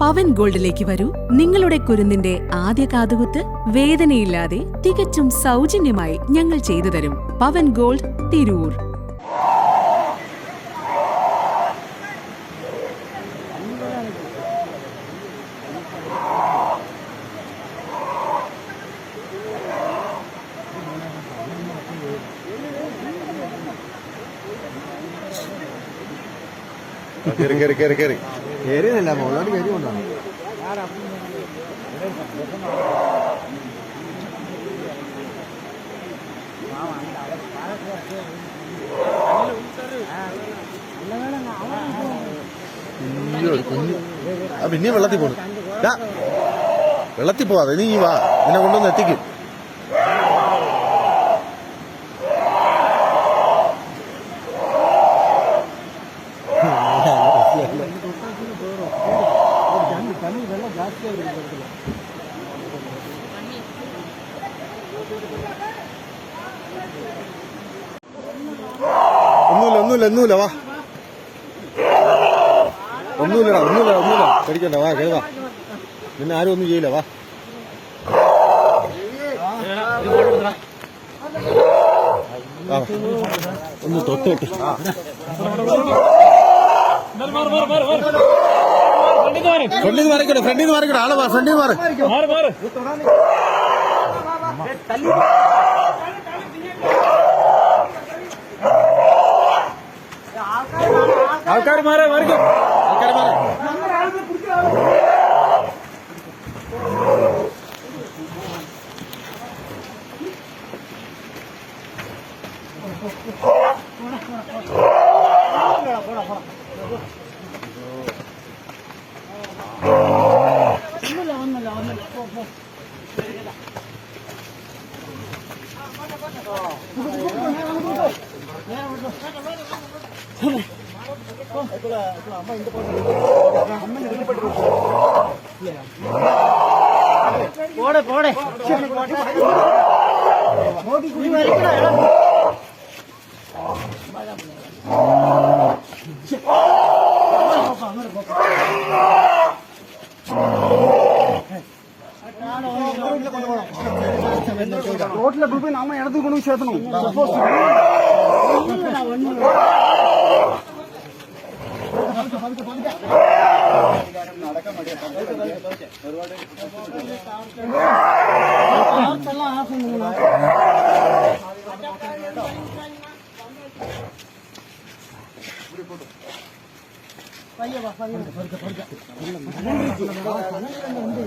പവൻ ഗോൾഡിലേക്ക് വരൂ. നിങ്ങളുടെ കുരുന്നിന്റെ ആദ്യ കാതുകുത്ത് വേദനയില്ലാതെ തികച്ചും സൗജന്യമായി ഞങ്ങൾ ചെയ്തു തരും. പവൻ ഗോൾഡ് തിരൂർ. കയറി കയറി കയറി കയറി കയറിയതല്ല മുകളിലോട്ട് കയറി കൊണ്ടാണ്. കുഞ്ഞു. പിന്നെയും വെള്ളത്തിൽ പോണു. വെള്ളത്തിൽ പോവാതെ നീ വാ. നിന്നെ കൊണ്ടുവന്ന് എത്തിക്കും. ഒന്നുമില്ല ഒന്നുമില്ല ഒന്നുമില്ല വാ. ഒന്നുമില്ലടാ ഒന്നുമില്ല ഒന്നുമില്ല. പേടിക്കണ്ട വാ കേൾവാ നിന്നെ ആരും ഒന്നും ചെയ്യില്ല വാ. ഒന്ന് തൊട്ടോട്ട് ഫ്രണ്ടിൽ നിന്ന് മറിക്കട്ടെ ഫ്രണ്ടിൽ നിന്ന് മറിക്കട്ടെ ആളെ വാ ഫ്രണ്ടിൽ നിന്ന് മാറി ആൾക്കാർ മാറി മാറിക്കും ആൾക്കാരെ മാറി പോടെ പോടെ போடு போடு ரோட்ல கொண்டு போய் நாம இடத்துக்கு கொண்டு போய் சேர்த்தணும். பையன் பையன் வந்து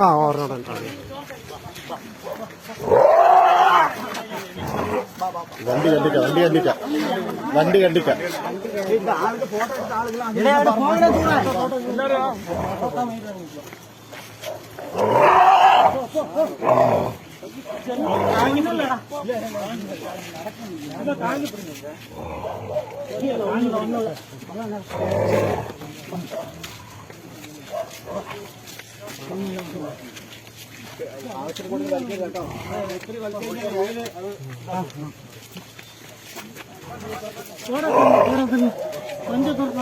ആ ഓർമ്മ വണ്ടി കണ്ടിക്ക വണ്ടി കണ്ടിക്ക. വണ്ടി കണ്ടിക്ക. ഫോട്ടോ ആവശ്യം കൊണ്ട് കളിക്കുക കേട്ടോ ഒത്തിരി കളിക്കുന്ന கொஞ்சம் தூரம்